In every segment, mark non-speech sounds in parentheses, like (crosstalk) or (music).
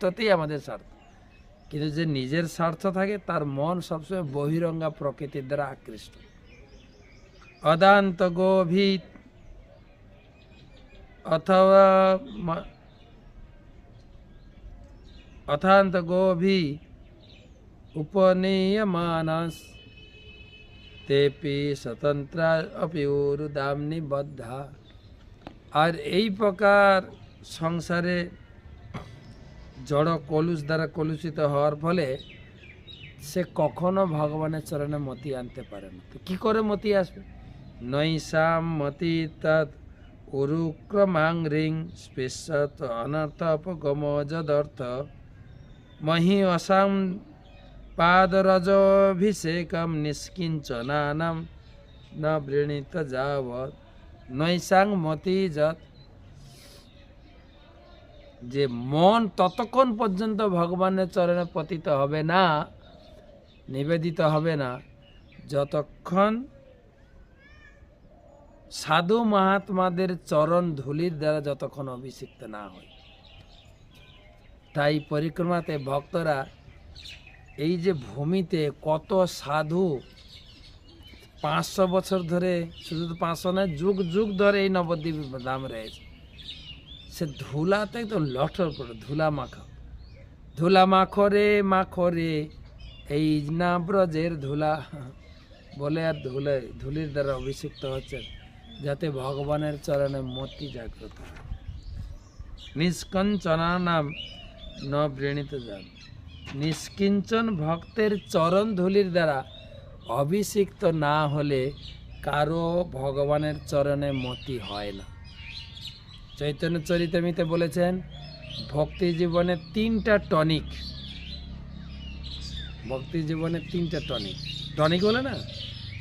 স্বার্থতেই আমাদের স্বার্থ। কিন্তু যে নিজের স্বার্থ থাকে, তার মন সবসময় বহিরঙ্গা প্রকৃতির দ্বারা আকৃষ্ট। অদান্ত গভীর অথবা অথান্ত গভী উপনীয়মানস তেপি স্বতন্ত্র অপি উরুদাম নিবদ্ধা। আর এই প্রকার সংসারে জড় কলুষ দ্বারা কলুষিত হওয়ার ফলে সে কখনো ভগবানের চরণে মতি আনতে পারে না। তো কী করে মতি আসবে? নৈশাম মতি তৎ উরুক্রমাং রিং স্পৃশত অনর্থ অপগম যদর্থ মহি অসাম পাদরজভিষেকম নিষ্কিঞ্চনানাম ন বৃণীত যাবৎ। নৈশাং মতি যত যে মন ততক্ষণ পর্যন্ত ভগবানের চরণে পতিত হবে না, নিবেদিত হবে না, যতক্ষণ সাধু মহাত্মাদের চরণ ধুলির দ্বারা যতক্ষণ অভিষিক্ত না হয়। তাই পরিক্রমাতে ভক্তরা এই যে ভূমিতে কত সাধু পাঁচশো বছর ধরে, শুধু পাঁচশো নয়, যুগ যুগ ধরে এই নবদ্বীপ ধাম রয়েছে। সে ধুলাতে একদম লটর পড়ে ধুলা মাখা। ধুলা মাখো রে মাখো রে, এই না ব্রজের ধুলা। বলে আর ধুলে, ধুলির দ্বারা অভিষিক্ত হচ্ছে, যাতে ভগবানের চরণে মতি জাগ্রত। নিষ্কঞ্চনা নাম ন বৃণীত যান। নিষ্কিঞ্চন ভক্তের চরণ ধুলির দ্বারা অভিষিক্ত না হলে কারও ভগবানের চরণে মতি হয় না। চৈতন্য চরিতামিতে বলেছেন, ভক্তি জীবনে তিনটা টনিক। ভক্তি জীবনে তিনটা টনিক। টনিক বলে না,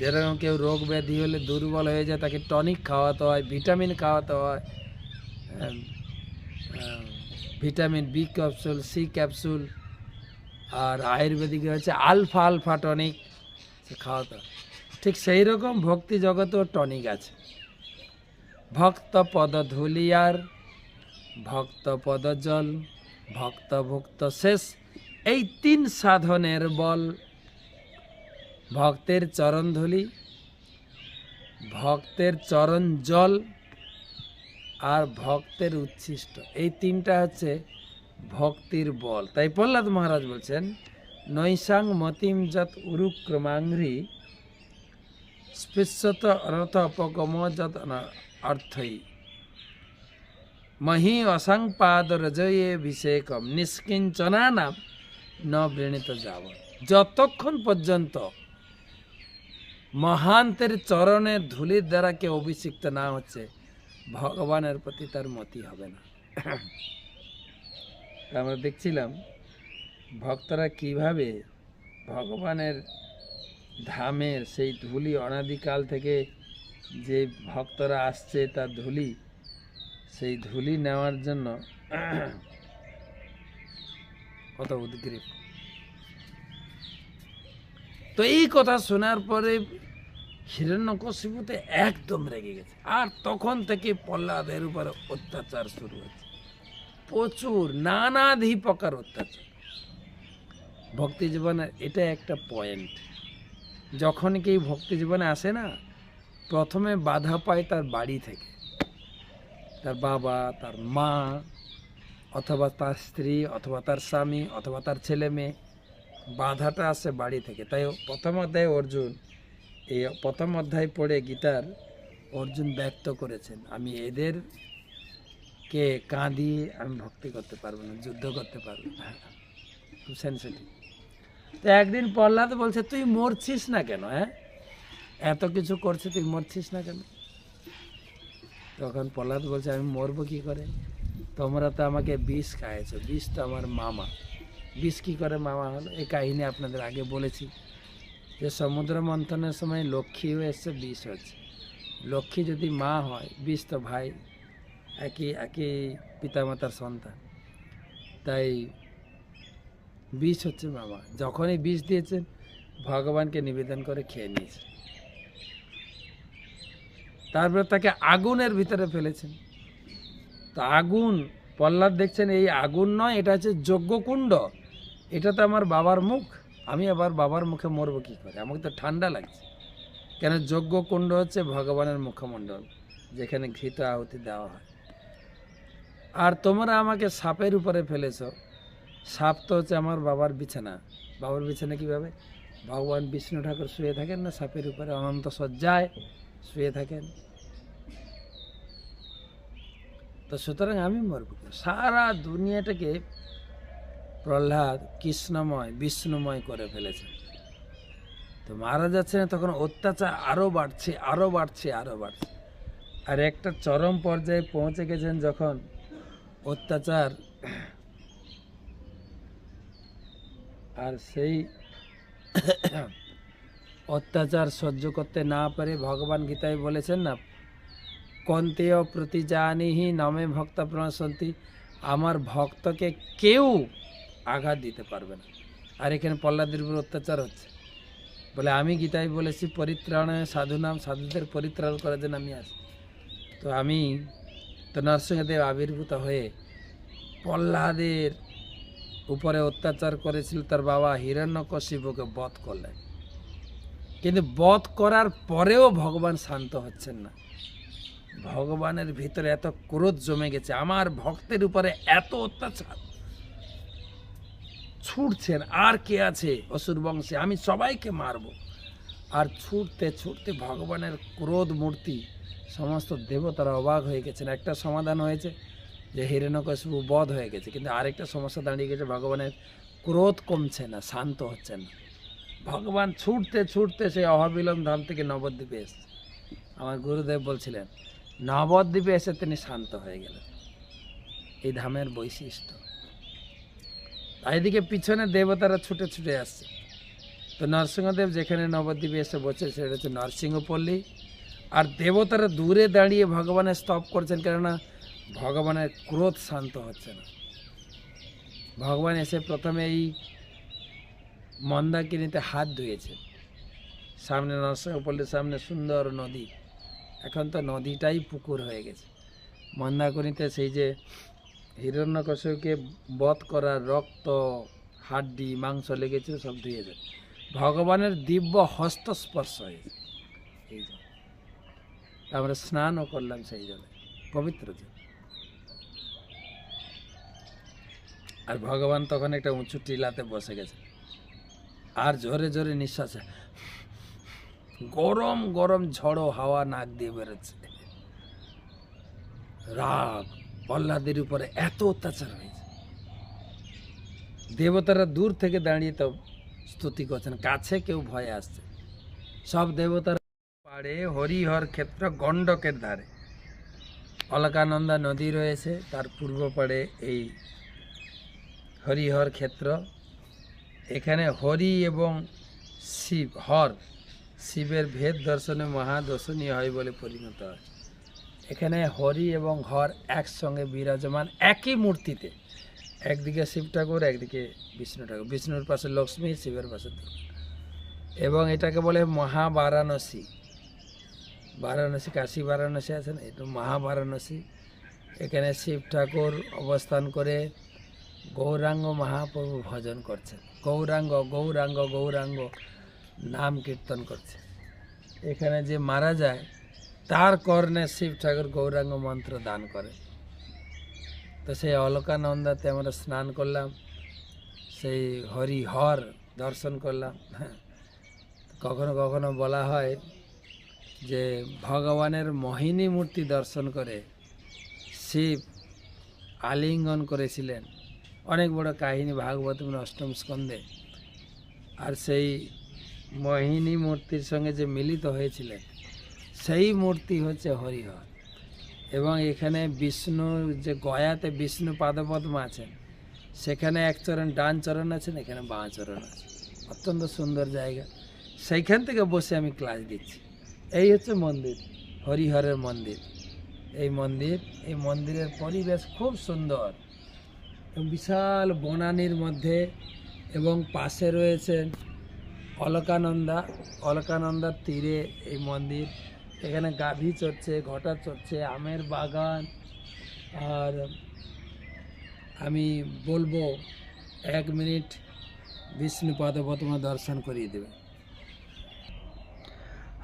যেরকম কেউ রোগ ব্যাধি হলে দুর্বল হয়ে যায়, তাকে টনিক খাওয়াতে হয়, ভিটামিন খাওয়াতে হয় vitamin B capsule, C capsule, আর আয়ুর্বেদিক হচ্ছে আলফা আলফা টনিক খাওয়াতে হয়। ঠিক সেই রকম ভক্তি জগতেও টনিক আছে। ভক্ত পদ ধুলিয়ার ভক্ত পদ জল ভক্ত শেষ। এই তিন সাধনের বল, ভক্তের চরণ ধুলি ভক্তের চরণ জল আর ভক্তের উচ্ছিষ্ট। এই তিনটা হচ্ছে ভক্তির বল। তাই প্রহ্লাদ মহারাজ বলছেন, নৈশাং মতিম যত উরুক্রমাংঘ্রি স্পৃশ্যত অনর্থ অপগম যত অর্থই মহি অসংপাদ রজয়ে অভিষেকম নিষ্কিঞ্চনা নাম ন বৃণীত যাব যতক্ষণ পর্যন্ত মহান্তের চরণের ধুলির দ্বারা কেউ অভিষিক্ত না হচ্ছে ভগবানের প্রতি তার মতি হবে না আমরা দেখছিলাম ভক্তরা কীভাবে ভগবানের ধামের সেই ধুলি অনাদিকাল থেকে যে ভক্তরা আসছে তার ধুলি, সেই ধুলি নেওয়ার জন্য কত উদ্গ্রীব। তো এই কথা শোনার পরে হিরণ্যকশিপুতে একদম রেগে গেছে। আর তখন থেকে প্রহ্লাদের উপরে অত্যাচার শুরু হয়েছে। প্রচুর নানাধি প্রকার অত্যাচার। ভক্তি জীবনের এটা একটা পয়েন্ট যখন কি ভক্তি জীবনে আসে না প্রথমে বাধা পায় তার বাড়ি থেকে। তার বাবা, তার মা, অথবা তার স্ত্রী, অথবা তার স্বামী, অথবা তার ছেলে মেয়ে, বাধাটা আসে বাড়ি থেকে। তাই প্রথম অধ্যায় অর্জুন, এই প্রথম অধ্যায় পড়ে গীতার অর্জুন ব্যক্ত করেছেন, আমি এদের কে কাঁদিয়ে আমি ভক্তি করতে পারব না, যুদ্ধ করতে পারব না। খুব সেন্সিটিভ তো একদিন প্রহ্লাদ বলছে, তুই মরছিস না কেন হ্যাঁ? এত কিছু করছে, তুই মরছিস না কেন? তখন প্রহ্লাদ বলছে, আমি মরবো কি করে? তোমরা তো আমাকে বিষ খাইয়েছো, বিষ তো আমার মামা। বিষ কী করে মামা হলো? এই কাহিনী আপনাদের আগে বলেছি যে সমুদ্র মন্থনের সময় লক্ষ্মী হয়ে এসছে, বিষ হচ্ছে। লক্ষ্মী যদি মা হয়, বিষ তো ভাই, একই একই পিতামাতার সন্তান। তাই বিষ হচ্ছে মামা। যখনই বিষ দিয়েছেন, ভগবানকে নিবেদন করে খেয়ে নিয়েছে। তারপরে তাকে আগুনের ভিতরে ফেলেছেন। তো আগুন, প্রহ্লাদ দেখছেন এই আগুন নয়, এটা হচ্ছে যজ্ঞকুণ্ড। এটা তো আমার বাবার মুখ, আমি আবার বাবার মুখে মরবো কী করে? আমাকে তো ঠান্ডা লাগছে। কেন যজ্ঞকুণ্ড হচ্ছে ভগবানের মুখমণ্ডল, যেখানে ঘৃত আহুতি দেওয়া হয়। আর তোমরা আমাকে সাপের উপরে ফেলেছ। সাপ তো হচ্ছে আমার বাবার বিছানা। বাবার বিছানা কীভাবে? ভগবান বিষ্ণু ঠাকুর শুয়ে থাকেন না, সাপের উপরে অনন্ত শয্যায়। শুয়ে থাকেন। তো সুতরাং আমি মরব? সারা দুনিয়াটাকে প্রহ্লাদ কৃষ্ণময়, বিষ্ণুময় করে ফেলেছে। তো মারা যাচ্ছে না, তখন অত্যাচার আরও বাড়ছে আরও বাড়ছে আরও বাড়ছে। আর একটা চরম পর্যায়ে পৌঁছে গেছেন যখন অত্যাচার। আর সেই অত্যাচার সহ্য করতে না পারে ভগবান গীতায় বলেছেন না, কন্তেয় প্রতি জানিহি নামে ভক্ত প্রণশন্তি আমার ভক্তকে কেউ আঘাত দিতে পারবে না। আর এখানে প্রহ্লাদের উপর অত্যাচার হচ্ছে। বলে, আমি গীতায় বলেছি, পরিত্রাণে সাধু নাম, সাধুদের পরিত্রাণ করার জন্য আমি আসি তো আমি তো নরসিংহদেব আবির্ভূত হয়ে পল্লাদের উপরে অত্যাচার করেছিল, তার বাবা হিরণ্যকশিপুকে বধ করলেন। কিন্তু বধ করার পরেও ভগবান শান্ত হচ্ছেন না। ভগবানের ভিতরে এত ক্রোধ জমে গেছে, আমার ভক্তের উপরে এত অত্যাচার। ছুটছেন, আর কে আছে অসুর বংশে? আমি সবাইকে মারব। আর ছুটতে ছুটতে ভগবানের ক্রোধ মূর্তি, সমস্ত দেবতারা অবাক হয়ে গেছেন। একটা সমাধান হয়েছে যে হিরণ্যকশিপু বধ হয়ে গেছে, কিন্তু আরেকটা সমস্যা দাঁড়িয়ে গেছে, ভগবানের ক্রোধ কমছে না, শান্ত হচ্ছে না। ভগবান ছুটতে ছুটতে সেই অহবিলম ধাম থেকে নবদ্বীপে এসছে। আমার গুরুদেব বলছিলেন, নবদ্বীপে এসে তিনি শান্ত হয়ে গেলেন। এই ধামের বৈশিষ্ট্য। এদিকে পিছনে দেবতারা ছুটে ছুটে আসছে। তো নরসিংহদেব যেখানে নবদ্বীপে এসে বসে, সেটা হচ্ছে নরসিংহপল্লী। আর দেবতারা দূরে দাঁড়িয়ে ভগবানের স্তব করছেন, কেননা ভগবানের ক্রোধ শান্ত হচ্ছে না। ভগবান এসে প্রথমে এই মন্দাকিনীতে হাত ধুয়েছে। সামনে নরসিংহপল্লীর সামনে সুন্দর নদী। এখন তো নদীটাই পুকুর হয়ে গেছে। মন্দাকিনীতে সেই যে হিরণ্যকশকে বধ করা রক্ত, হাড্ডি, মাংস লেগেছিল, সব ধুয়ে ভগবানের দিব্য হস্তস্পর্শ হয়েছে। এই জল আমরা স্নানও করলাম সেই জলে। পবিত্র জল। আর ভগবান তখন একটা উঁচু টিলাতে বসে গেছে। আর জোরে জোরে নিঃশ্বাস গরম গরম ঝড়ো হাওয়া নাক দিয়ে বেরোচ্ছে। রাগ প্রহ্লাদের উপরে এত অত্যাচার হয়েছে। দেবতারা দূর থেকে দাঁড়িয়ে তো স্তুতি করছেন, কাছে কেউ ভয়ে আসছে। সব দেবতারা পাড়ে হরিহর ক্ষেত্র গণ্ডকের ধারে। অলকানন্দা নদী রয়েছে, তার পূর্ব পাড়ে এই হরিহর ক্ষেত্র। এখানে হরি এবং শিব, হর, শিবের ভেদ দর্শনে মহাদর্শনীয় হয় বলে পরিণত হয়। এখানে হরি এবং হর একসঙ্গে বিরাজমান একই মূর্তিতে। একদিকে শিব ঠাকুর, একদিকে বিষ্ণু ঠাকুর। বিষ্ণুর পাশে লক্ষ্মী, শিবের পাশে এবং এটাকে বলে মহাবারাণসী। বারাণসী, কাশী বারাণসী আছেন এটা মহাবারাণসী। এখানে শিব ঠাকুর অবস্থান করে গৌরাঙ্গ মহাপ্রভু ভজন করছেন। গৌরাঙ্গ গৌরাঙ্গ গৌরাঙ্গ নাম কীর্তন করছে এখানে যে মারা যায়, তার কর্ণে শিব ঠাকুর গৌরাঙ্গ মন্ত্র দান করে। তো সেই অলকানন্দাতে আমরা স্নান করলাম, সেই হরিহর দর্শন করলাম হ্যাঁ। কখনো কখনো বলা হয় যে ভগবানের মোহিনী মূর্তি দর্শন করে শিব আলিঙ্গন করেছিলেন। অনেক বড় কাহিনী ভাগবত অষ্টম স্কন্ধে। আর সেই মোহিনী মূর্তির সঙ্গে যে মিলিত হয়েছিলেন, সেই মূর্তি হচ্ছে হরিহর। এবং এখানে বিষ্ণু যে গয়াতে বিষ্ণু পাদপদ্ম আছেন, সেখানে এক চরণ, ডান চরণ আছেন, এখানে বাঁ চরণ আছে। অত্যন্ত সুন্দর জায়গা। সেইখান থেকে বসে আমি ক্লাস দিচ্ছি। এই হচ্ছে মন্দির, হরিহরের মন্দির। এই মন্দির, এই মন্দিরের পরিবেশ খুব সুন্দর। বিশাল বনানির মধ্যে এবং পাশে রয়েছেন অলকানন্দা। অলকানন্দার তীরে এই মন্দির। এখানে গাভী চড়ছে, ঘটা চড়ছে, আমের বাগান। আর আমি বলব, এক মিনিট বিষ্ণুপাদ তোমার দর্শন করিয়ে দেবে।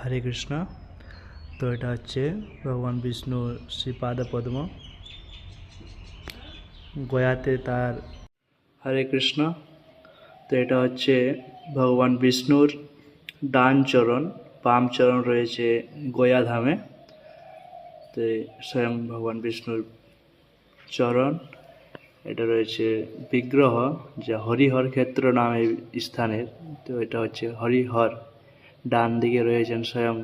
হরে কৃষ্ণ। তো এটা হচ্ছে ভগবান বিষ্ণু শ্রীপাদ পদ্ম গয়াতে তার হরে কৃষ্ণ। তো এটা হচ্ছে ভগবান বিষ্ণুর ডান চরণ বাম চরণ রয়েছে গয়া ধামে। তো স্বয়ং ভগবান বিষ্ণুর চরণ, এটা রয়েছে বিগ্রহ, যা হরিহর ক্ষেত্র নামে স্থানের। তো এটা হচ্ছে হরিহর, ডান দিকে রয়েছেন স্বয়ং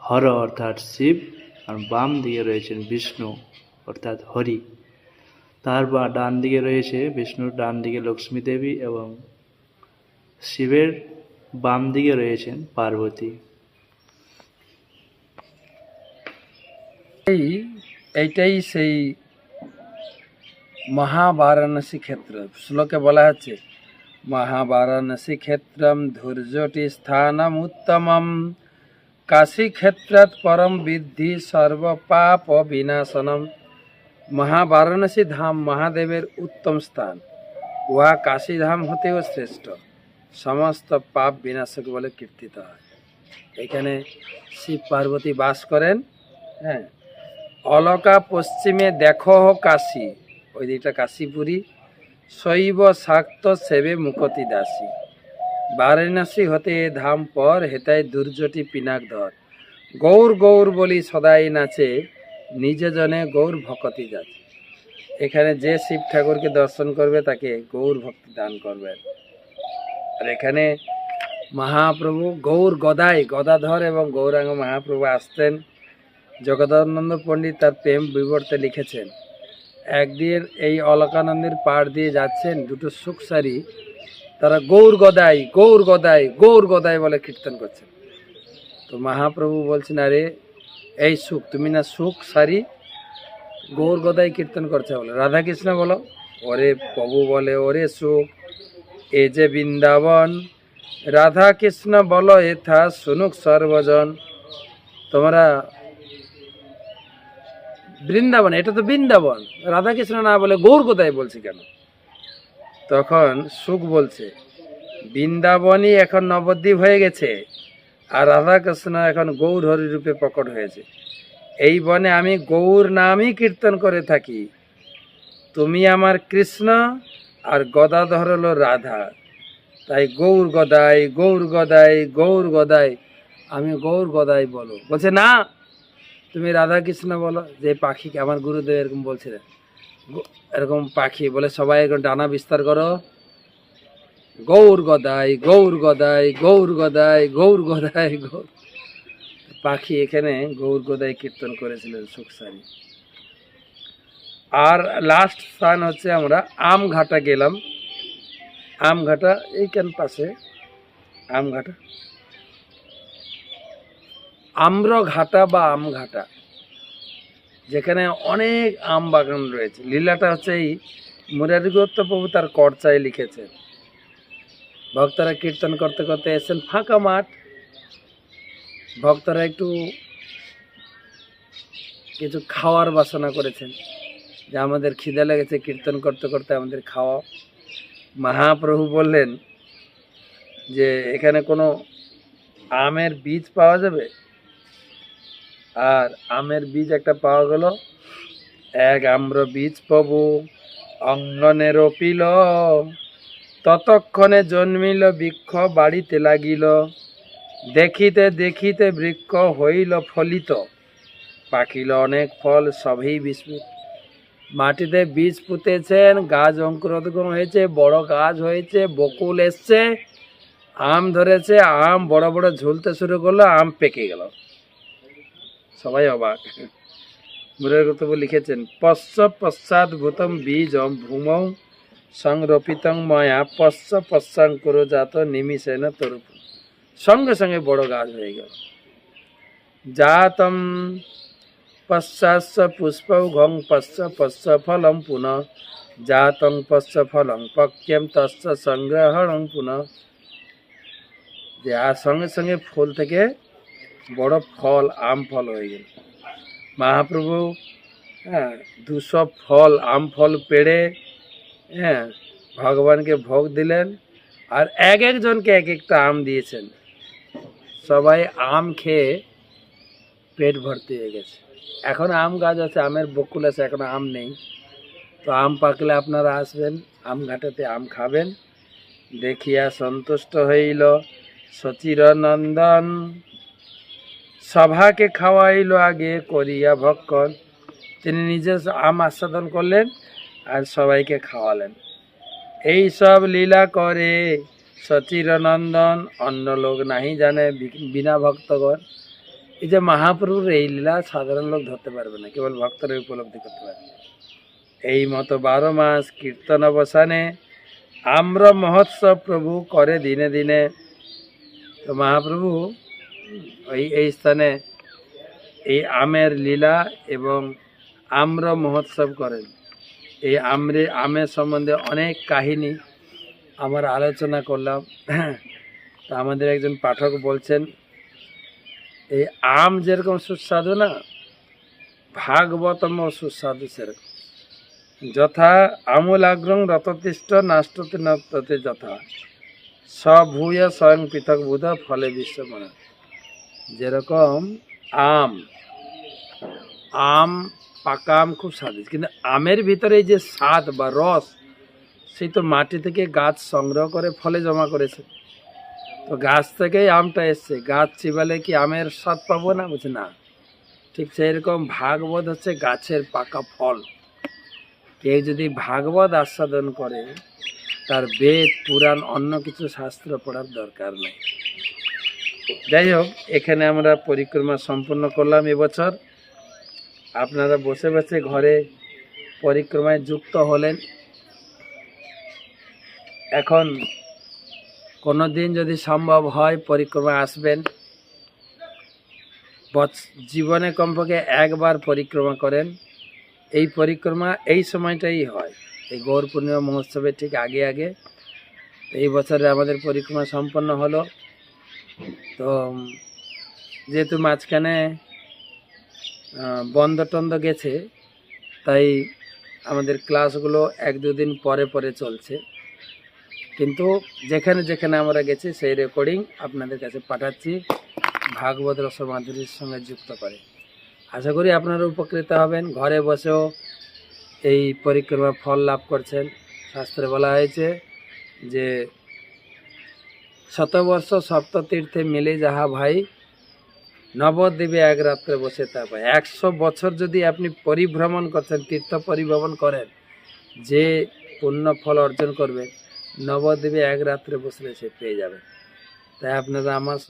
হর, অর্থাৎ শিব, আর বাম দিকে রয়েছেন বিষ্ণু, অর্থাৎ হরি। তার বা ডান দিকে রয়েছে বিষ্ণুর ডান দিকে লক্ষ্মী দেবী এবং শিবের বাম দিকে রয়েছেন পার্বতী। এই, এইটাই সেই মহাবারাণসী ক্ষেত্র। শ্লোকে বলা আছে, মহাবারাণসী ক্ষেত্রম ধৈর্যটি স্থানম উত্তমম। কাশী ক্ষেত্রাৎ পরম বিদ্ধি সর্ব পাপ বিনাশনম। মহাবারাণসী ধাম মহাদেবের উত্তম স্থান। উহা কাশী ধাম হতেও শ্রেষ্ঠ। সমস্ত পাপ বিনাশক বলে কীর্তিত হয়। এখানে শিব পার্বতী বাস করেন হ্যাঁ। অলকা পশ্চিমে দেখো কাশী, ওই দিকটা কাশীপুরী। শৈব শাক্ত সেবে মুকতি দাসী। বারাণসী হতে ধাম পর হেতায় দুর্যটি পিনাক ধর। গৌর গৌর বলি সদাই নাচে নিজে জনে গৌর ভকতি যাচ্ছে এখানে যে শিব ঠাকুরকে দর্শন করবে, তাকে গৌর ভক্তি দান করবেন। আর এখানে মহাপ্রভু গৌর গদাই, গদাধর এবং গৌরাঙ্গ মহাপ্রভু আসতেন। জগদানন্দ পণ্ডিত তার প্রেম বিবর্তে লিখেছেন, একদিন এই অলকানন্দের পাড় দিয়ে যাচ্ছেন দুটো সুখসারি। তারা গৌর গদাই গৌর গদাই গৌর গদাই বলে কীর্তন করছেন। তো মহাপ্রভু বলছেন, আরে এই সুখ, তুমি না সুখ, সারি গৌর গদাই কীর্তন করছে বলে। রাধাকৃষ্ণ বলো, ওরে প্রভু বলে, ওরে সুখ, এ যে বৃন্দাবন। রাধা কৃষ্ণ বলো, এথা শুনুক সর্বজন। তোমরা বৃন্দাবন, এটা তো বৃন্দাবন। রাধাকৃষ্ণ না বলে গৌর কোথায় বলছি কেন? তখন সুখ বলছে, বৃন্দাবনই এখন নবদ্বীপ হয়ে গেছে। আর রাধাকৃষ্ণ এখন গৌর হরি রূপে প্রকট হয়েছে। এই বনে আমি গৌর নামই কীর্তন করে থাকি। তুমি আমার কৃষ্ণ আর গদাধর হলো রাধা। তাই গৌর গদাই গৌর গদাই গৌর গদাই, আমি গৌর গদাই বলো। বলছে, না, তুমি রাধা কৃষ্ণ বলো। যে পাখিকে আমার গুরুদেব এরকম বলছিলেন। এরকম পাখি বলে সবাই এরকম ডানা বিস্তার করো। গৌর গদাই গৌর গদাই গৌর গদাই গৌর গদাই, গৌর। পাখি এখানে গৌর গদাই কীর্তন করেছিলেন সুখসারি। আর লাস্ট স্থান হচ্ছে আমরা আমঘাটা গেলাম। আমঘাটা এইখান পাশে, আমঘাটা। আম্রঘাটা বা আমঘাটা, যেখানে অনেক আম বাগান রয়েছে। লীলাটা হচ্ছে এই মুরারি দত্ত প্রভু তার কর্চায় লিখেছে। ভক্তরা কীর্তন করতে করতে এসেছেন ফাঁকা মাঠ। ভক্তরা একটু কিছু খাওয়ার বাসনা করেছেন। যে আমাদের খিদে লেগেছে কীর্তন করতে করতে আমাদের খাওয়া মহাপ্রভু বললেন যে, এখানে কোনো আমের বীজ পাওয়া যাবে? আর আমের বীজ একটা পাওয়া গেল, এক আম্র বীজ প্রভু অঙ্গনে রপিল ততক্ষণে জন্মিল বৃক্ষ বাড়িতে লাগিল। দেখিতে দেখিতে বৃক্ষ হইল ফলিত। পাকিল অনেক ফল, সবই বিস্মিত। মাটিতে বীজ পুঁতেছেন, গাছ অঙ্কুরোদ্গম হয়েছে, বড় গাছ হয়েছে, বকুল এসছে, আম ধরেছে, আম বড় বড় ঝুলতে শুরু করল, আম পেকে গেল। সবাই অবাক। মুরারগতবু লিখেছেন, পশ্চ পশ্চাৎ ভূতম বীজম ভূমৌ সংরপিতং ময়া পশ্চ পশ্চাঙ্কুর জাত নিমিষেন তরুপ। সঙ্গে সঙ্গে বড় গাছ হয়ে গেল। জাতম পশ্চাৎ পুষ্পৌ ঘং পশ্চ পশ্চ ফলম পুনঃ। জাতং পশ্চ ফলং পক্যম তস্য সংগ্রহণং পুনঃ। যে আর সঙ্গে সঙ্গে ফুল থেকে বড় ফল, আম ফল হয়ে গেল। মহাপ্রভু হ্যাঁ দুশো ফল, আম ফল পেড়ে হ্যাঁ ভগবানকে ভোগ দিলেন আর এক একজনকে এক একটা আম দিয়েছেন। সবাই আম খেয়ে পেট ভর্তি হয়ে গেছে। এখন আম গাছ আছে, আমের বকুল আছে, এখন আম নেই। তো আম পাকলে আপনারা আসবেন, আম ঘাটাতে আম খাবেন। দেখিয়া সন্তুষ্ট হইল সচির নন্দন সভাকে খাওয়াইল আগে, করিয়া ভক্ষণ। তিনি নিজে আম আস্বাদন করলেন আর সবাইকে খাওয়ালেন। এই সব লীলা করে সচির নন্দন অন্য লোক নাহি জানে বিনা ভক্তগণ। এই যে মহাপ্রভুর এই লীলা সাধারণ লোক ধরতে পারবে না, কেবল ভক্তরা উপলব্ধি করতে পারবে। এই মতো বারো মাস কীর্তন অবসানে আম্র মহোৎসব প্রভু করে দিনে দিনে। তো মহাপ্রভু ওই এই স্থানে এই আমের লীলা এবং আম্র মহোৎসব করেন। এই আমরে, আমের সম্বন্ধে অনেক কাহিনী আমার আলোচনা করলাম। (clears throat) তা আমাদের একজন পাঠক বলছেন, এই আম যেরকম সুস্বাদু না, ভাগবতম সুস্বাদু সেরকম। যথা আমূলাগ্রং রততিষ্ঠ নাষ্টতে নততে যথা। সভূয় স্বয়ং পৃথক বুধ, ফলে বিশ্ব মনে। যেরকম আম আম পাকা আম খুব স্বাদ কিন্তু আমের ভিতরে যে স্বাদ বা রস সেই তো মাটি থেকে গাছ সংগ্রহ করে, ফলে জমা করেছে। তো গাছ থেকেই আমটা এসছে। গাছ চিবালে কি আমের স্বাদ পাবো না? বলছে, না। ঠিক সেরকম ভাগবত হচ্ছে গাছের পাকা ফল। কেউ যদি ভাগবত আস্বাদন করে, তার বেদ, পুরাণ, অন্য কিছু শাস্ত্র পড়ার দরকার নেই। যাই হোক, এখানে আমরা পরিক্রমা সম্পূর্ণ করলাম এবছর। আপনারা বসে বসে ঘরে পরিক্রমায় যুক্ত হলেন। এখন কোনো দিন যদি সম্ভব হয় পরিক্রমা আসবেন। জীবনে কমপক্ষে একবার পরিক্রমা করেন। এই পরিক্রমা এই সময়টাই হয়। এই গৌর পূর্ণিমা মহোৎসবের ঠিক আগে আগে। এই বছরে আমাদের পরিক্রমা সম্পন্ন হলো। তো যেহেতু মাঝখানে বন্ধ টন্ধ গেছে, তাই আমাদের ক্লাসগুলো এক দুদিন পরে পরে চলছে। কিন্তু যেখানে যেখানে আমরা গেছি, সেই রেকর্ডিং আপনাদের কাছে পাঠাচ্ছি, ভাগবত রসমাধুরীর সঙ্গে যুক্ত করে। আশা করি আপনারা উপকৃত হবেন। ঘরে বসেও এই পরিক্রমার ফল লাভ করছেন। শাস্ত্রে বলা হয়েছে যে, শতবর্ষ সপ্ততীর্থে মিলে যাহা ভাই নবদ্বীপে এক রাত্রে বসে থাকবে একশো বছর যদি আপনি পরিভ্রমণ করছেন, তীর্থ পরিভ্রমণ করেন, যে পুণ্য ফল অর্জন করবে, নবদ্বীপে এক রাত্রে বসলে সে পেয়ে যাবে। তাই আপনারা আমার